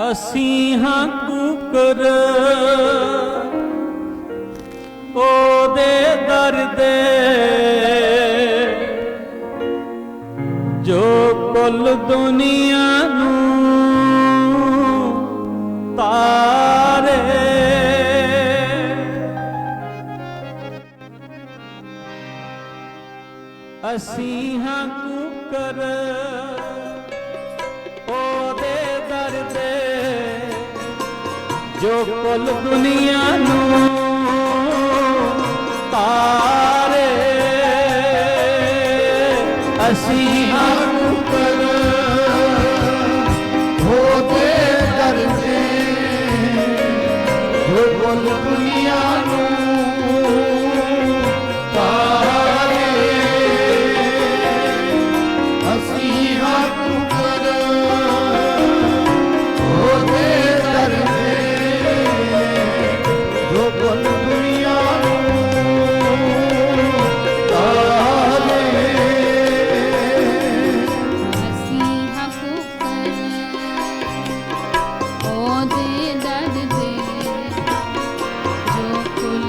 ਅਸੀਂ ਹਾਂ ਕੂਕਰ। ਉਹਦੇ ਦਰ ਦੇ ਜੋ ਕੁੱਲ ਦੁਨੀਆ ਨੂੰ ਤਾਰੇ। ਅਸੀਂ ਹਾਂ ਕੂਕਰ। ਜੋ ਕੁੱਲ ਦੁਨੀਆ ਨੂੰ ਤਾਰੇ ਅਸੀਂ ਹਰ ਉਪਰ ਹੋਤੇ ਕਰਦੇ ਜੋ ਕੁੱਲ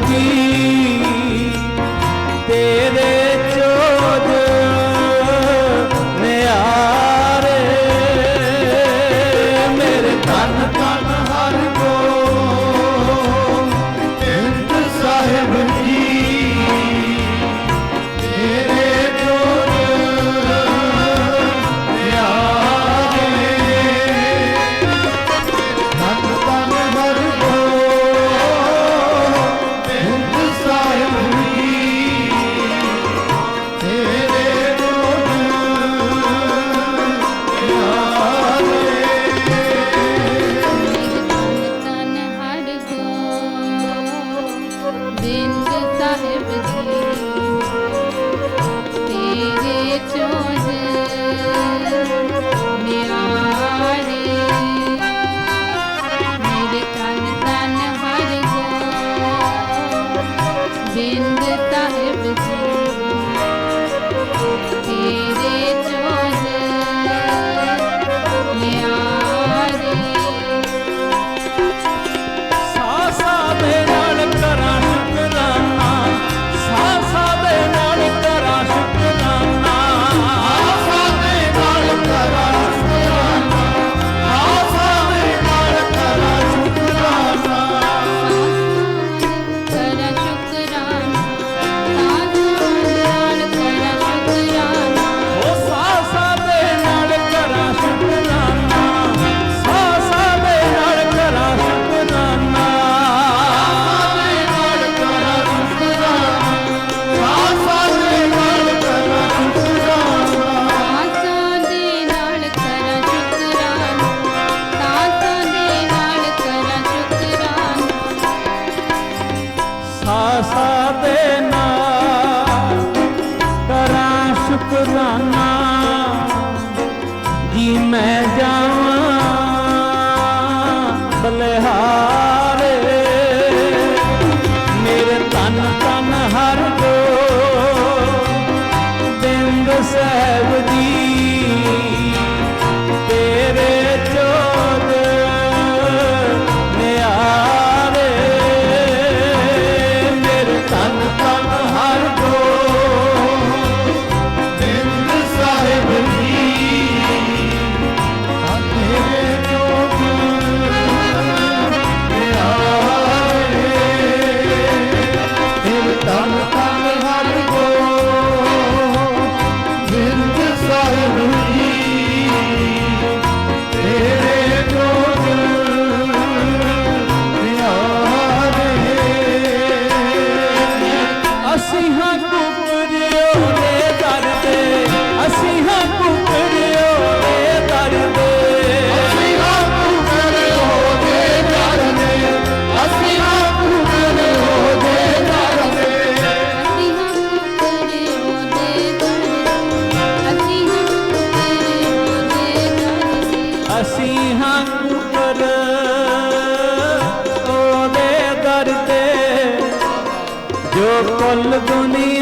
Melody. i'm him and ਖਜ਼ਾਨਾ ਜੀ ਮੈਂ ਅਸੀਂ ਹਾਂ ਕੁਕਰ ਉਹਦੇ ਦਰ ਤੇ ਜੋ ਕੁੱਲ ਦੁਨੀਆ